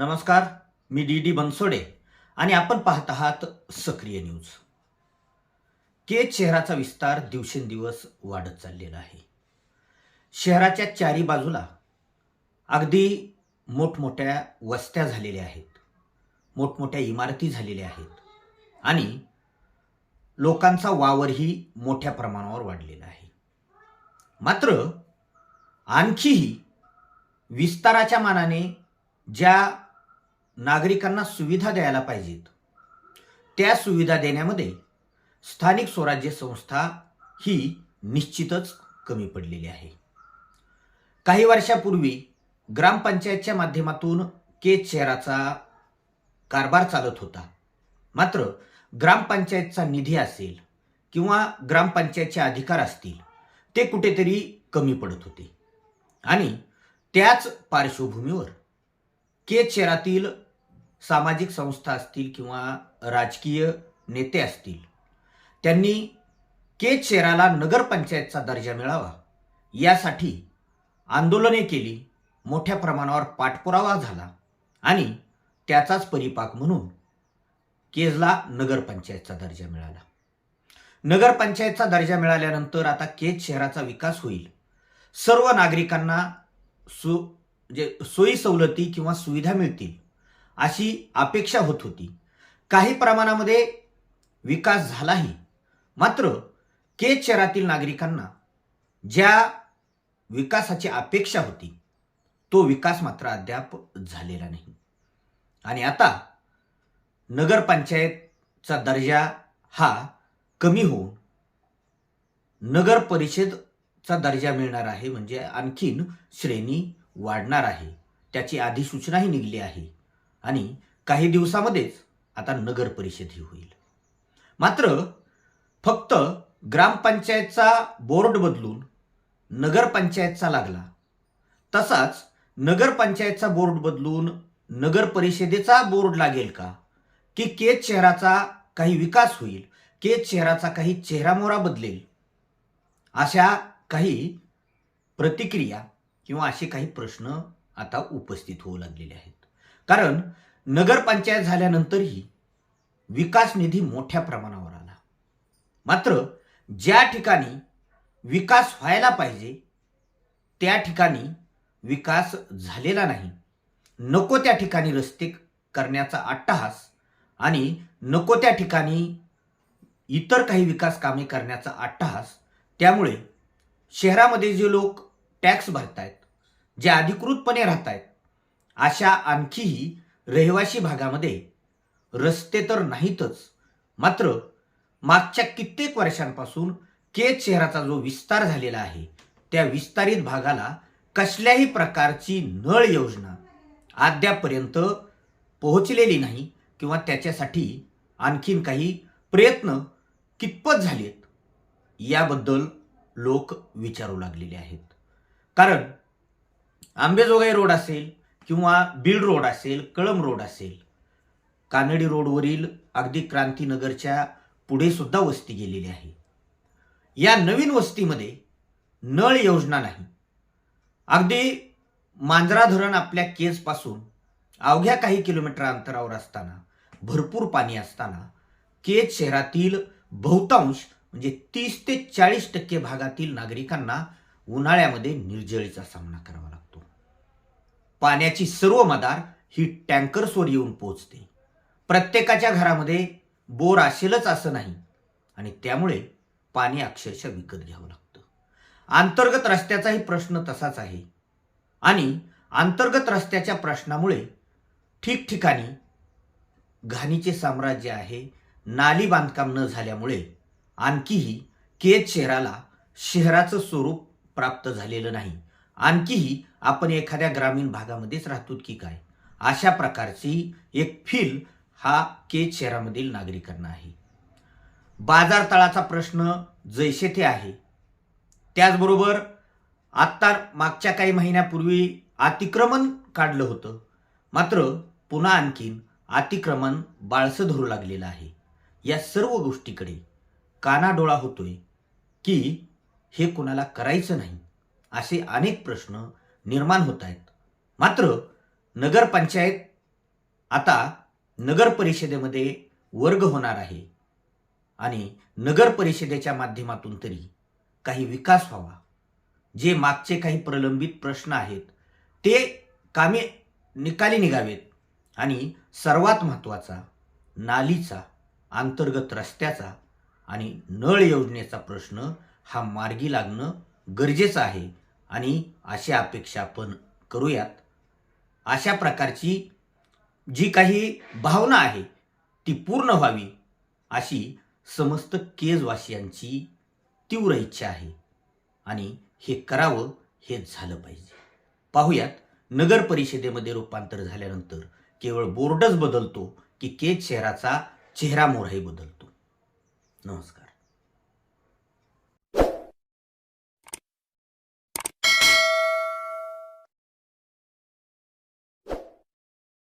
नमस्कार मी D D Bansode आणि आपण पाहत आहात सक्रिय न्यूज. केज शहराचा विस्तार दिवसेंदिवस वाढत चाललेला आहे. शहराच्या चारी बाजूला अगदी मोठमोठ्या वस्त्या झालेल्या आहेत मोठमोठ्या इमारती झालेल्या आहेत आणि लोकांचा वावरही मोठ्या प्रमाणावर वाढलेला आहे. मात्र आणखीही विस्ताराच्या मानाने ज्या नागरिकांना सुविधा द्यायला पाहिजेत. त्या सुविधा देण्यामध्ये स्थानिक स्वराज्य संस्था ही निश्चितच कमी पडलेली आहे. काही वर्षापूर्वी ग्रामपंचायतच्या माध्यमातून केज शहराचा कारभार चालत होता. मात्र ग्रामपंचायतचा निधी असेल किंवा ग्रामपंचायतचे अधिकार असतील ते कुठेतरी कमी पडत होते. आणि त्याच पार्श्वभूमीवर केज शहरातील सामाजिक संस्था असतील किंवा राजकीय नेते असतील त्यांनी केज शहराला नगरपंचायतचा दर्जा मिळावा. यासाठी आंदोलने केली मोठ्या प्रमाणावर पाठपुरावा झाला आणि त्याचाच परिपाक म्हणून केजला नगरपंचायतचा दर्जा मिळाला. नगरपंचायतचा दर्जा मिळाल्यानंतर आता केज शहराचा विकास होईल. सर्व नागरिकांना सु म्हणजे जे सोयी सवलती किंवा सुविधा मिळतील. अशी अपेक्षा होत होती. काही प्रमाणामध्ये विकास झालाही. मात्र केज शहरातील नागरिकांना ज्या विकासाची अपेक्षा होती तो विकास मात्र अद्याप झालेला नाही. आणि आता नगरपंचायतचा दर्जा हा कमी होऊन नगर परिषदचा दर्जा मिळणार आहे म्हणजे आणखीन श्रेणी वाढणार आहे. त्याची अधिसूचनाही निघली आहे. आणि काही दिवसामध्येच आता नगर परिषदही होईल. मात्र फक्त ग्रामपंचायतचा बोर्ड बदलून नगरपंचायतचा लागला. तसाच नगरपंचायतचा बोर्ड बदलून नगर परिषदेचा बोर्ड लागेल का? की केज शहराचा काही विकास होईल? केज शहराचा काही चेहरामोहरा बदलेल? अशा काही प्रतिक्रिया किंवा असे काही प्रश्न आता उपस्थित होऊ लागलेले आहेत. कारण नगरपंचायत झाल्यानंतरही विकास निधी मोठ्या प्रमाणावर आला. मात्र ज्या ठिकाणी विकास व्हायला पाहिजे त्या ठिकाणी विकास झालेला नाही. नको त्या ठिकाणी रस्ते करण्याचा अट्टहास आणि नको त्या ठिकाणी इतर काही विकास कामे करण्याचा अट्टहास त्यामुळे शहरामध्ये जे लोक टॅक्स भरतायत जे अधिकृतपणे राहत आहेत अशा आणखीही रहिवासी भागामध्ये रस्ते तर नाहीतच. मात्र मागच्या कित्येक वर्षांपासून केज शहराचा जो विस्तार झालेला आहे त्या विस्तारित भागाला कसल्याही प्रकारची नळ योजना अद्यापर्यंत पोहोचलेली नाही किंवा त्याच्यासाठी आणखीन काही प्रयत्न कितपत झालेत याबद्दल लोक विचारू लागलेले आहेत. कारण आंबेजोगाई रोड असेल किंवा बीड रोड असेल कळम रोड असेल कानडी रोडवरील अगदी क्रांतीनगरच्या पुढे सुद्धा वस्ती गेलेली आहे. या नवीन वस्तीमध्ये नळ योजना नाही. अगदी मांजरा धरण आपल्या केजपासून अवघ्या काही किलोमीटर अंतरावर असताना भरपूर पाणी असताना केज शहरातील बहुतांश म्हणजे तीस ते चाळीस टक्के भागातील नागरिकांना उन्हाळ्यामध्ये निर्जळीचा सामना करावा लागतो. पाण्याची सर्व मदार ही टँकर्सवर येऊन पोचते प्रत्येकाच्या घरामध्ये बोर असेलच असं नाही आणि त्यामुळे पाणी अक्षरशः विकत घ्यावं लागतं. अंतर्गत रस्त्याचाही प्रश्न तसाच आहे आणि अंतर्गत रस्त्याच्या प्रश्नामुळे ठिकठिकाणी घाणीचे साम्राज्य आहे नाली बांधकाम न झाल्यामुळे आणखीही केज शहराला शहराचं स्वरूप प्राप्त झालेलं नाही. आणखीही आपण एखाद्या ग्रामीण भागामध्येच राहतो की काय? अशा प्रकारची एक फील हा केज शहरामधील नागरिकांना आहे. बाजार तळाचा प्रश्न जैसे ते आहे. त्याचबरोबर आत्ता मागच्या काही महिन्यापूर्वी अतिक्रमण काढलं होतं. मात्र पुन्हा आणखीन अतिक्रमण बाळसं धरू लागलेलं आहे. या सर्व गोष्टीकडे कानाडोळा होतोय की हे कुणाला करायचं नाही असे अनेक प्रश्न निर्माण होत आहेत. मात्र नगरपंचायत आता नगर परिषदेमध्ये वर्ग होणार आहे. आणि नगर परिषदेच्या माध्यमातून तरी काही विकास व्हावा. जे मागचे काही प्रलंबित प्रश्न आहेत ते कामे निकाली निघावेत. आणि सर्वात महत्त्वाचा नालीचा अंतर्गत रस्त्याचा आणि नळ योजनेचा प्रश्न हा मार्गी लागणं गरजेचं आहे. आणि अशा अपेक्षा आपण करूयात. अशा प्रकारची जी काही भावना आहे ती पूर्ण व्हावी अशी समस्त केजवासियांची तीव्र इच्छा आहे. आणि हे करावं हे झालं पाहिजे. पाहूयात नगर परिषदेमध्ये रूपांतर झाल्यानंतर केवळ बोर्डच बदलतो की केज शहराचा चेहरा मोहराही बदलतो. नमस्कार.